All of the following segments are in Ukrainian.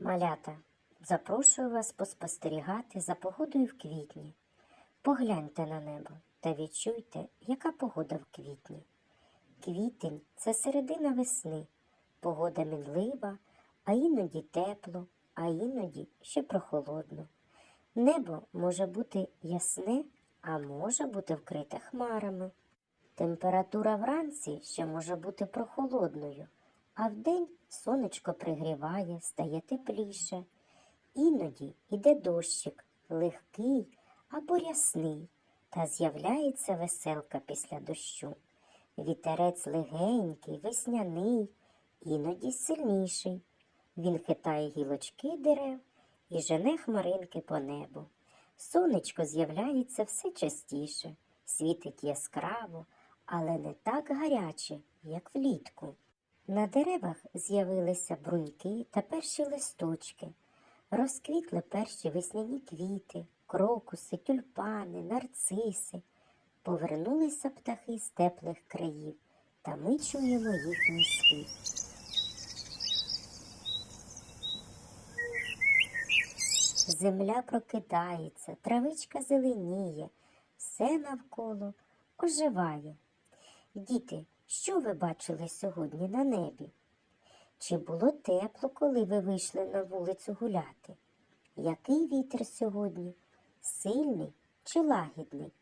Малята, запрошую вас поспостерігати за погодою в квітні. Погляньте на небо та відчуйте, яка погода в квітні. Квітень це середина весни, погода мінлива, а іноді тепло, а іноді ще прохолодно. Небо може бути ясне, а може бути вкрите хмарами. Температура вранці ще може бути прохолодною, а вдень сонечко пригріває, стає тепліше. Іноді іде дощик, легкий або рясний, та з'являється веселка після дощу. Вітерець легенький, весняний, іноді сильніший. Він хитає гілочки дерев і жене хмаринки по небу. Сонечко з'являється все частіше, світить яскраво, але не так гаряче, як влітку. На деревах з'явилися бруньки та перші листочки, розквітли перші весняні квіти, крокуси, тюльпани, нарциси. Повернулися птахи з теплих країв, та ми чуємо їхній спів. Земля прокидається, травичка зеленіє, все навколо оживає. Діти, що ви бачили сьогодні на небі? Чи було тепло, коли ви вийшли на вулицю гуляти? Який вітер сьогодні? Сильний чи лагідний?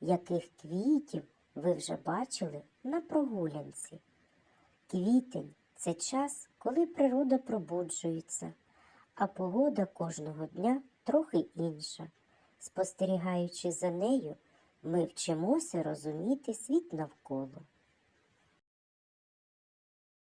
Яких квітів ви вже бачили на прогулянці? Квітень це час, коли природа пробуджується, а погода кожного дня трохи інша. Спостерігаючи за нею, ми вчимося розуміти світ навколо.